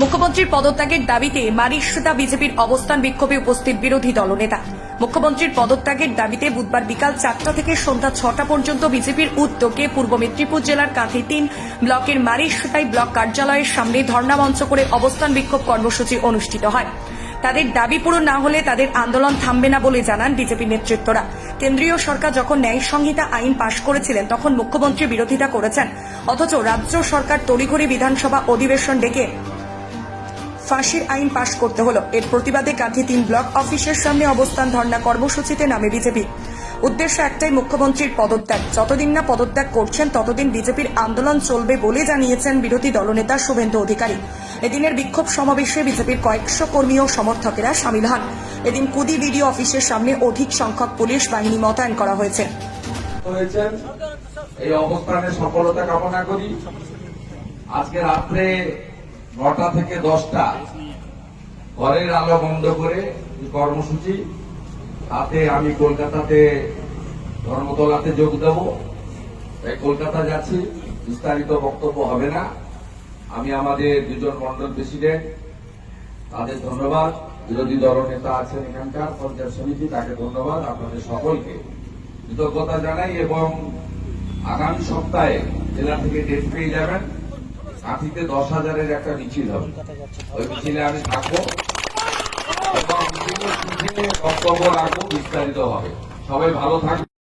মুখ্যমন্ত্রীর পদত্যাগের দাবিতে মারিশ্রুতা বিজেপির অবস্থান বিক্ষোভে উপস্থিত বিরোধী দলনেতা। মুখ্যমন্ত্রীর পদত্যাগের দাবিতে বুধবার বিকাল চারটা থেকে সন্ধ্যা ছটা পর্যন্ত বিজেপির উদ্যোগে পূর্ব মেদিনীপুর জেলার কাঁথি তিন ব্লকের মারিশ্রুতাই ব্লক কার্যালয়ের সামনে ধর্ণা মঞ্চ করে অবস্থান বিক্ষোভ কর্মসূচি অনুষ্ঠিত হয়। তাদের দাবি পূরণ না হলে তাদের আন্দোলন থামবে না বলে জানান বিজেপি নেতৃত্বরা। কেন্দ্রীয় সরকার যখন ন্যায় সংহিতা আইন পাশ করেছিলেন, তখন মুখ্যমন্ত্রী বিরোধিতা করেছেন। অথচ রাজ্য সরকার তড়িঘড়ি বিধানসভা অধিবেশন ডেকে ফাঁসির আইন পাশ করতে হলো। এর প্রতিবাদে কাঁথি তিন ব্লক অফিসের সামনে অবস্থান ধর্ণা কর্মসূচিতে নামে বিজেপি। উদ্দেশ্য একটাই, মুখ্যমন্ত্রীর পদত্যাগ। যতদিন না পদত্যাগ করছেন, ততদিন বিজেপির আন্দোলন চলবে বলে জানিয়েছেন বিরোধী দলনেতা শুভেন্দু অধিকারী। এদিনের বিক্ষোভ সমাবেশে বিজেপির কয়েকশো কর্মী ও সমর্থকেরা সামিল হন। এদিন কুদি বিডিও অফিসের সামনে অধিক সংখ্যক পুলিশ বাহিনী মোতায়েন করা হয়েছে। এই অবস্থানে সফলতা কামনা করি। আজকে রাত্রে নটা থেকে দশটা। ঘরের আলো বন্ধ করে কর্মসূচি, তাতে আমি কলকাতাতে ধর্মতলাতে যোগ দেব। তাই কলকাতা যাচ্ছি, বিস্তারিত বক্তব্য হবে না। আমি আমাদের দুজন মন্ডল প্রেসিডেন্ট, তাদের ধন্যবাদ। বিরোধী দল নেতা আছেন এখানকার, পঞ্চায়েত সমিতি, তাকে ধন্যবাদ। আপনাদের সকলকে কৃতজ্ঞতা জানাই এবং আগামী সপ্তাহে জেলা থেকে ডেট পেয়ে যাবেন। কাঁথিতে দশ হাজারের একটা মিছিল হবে। ওই মিছিলে আমি থাকব। এবং বিভিন্ন বক্তব্য রাখব, বিস্তারিত হবে। সবাই ভালো থাকবে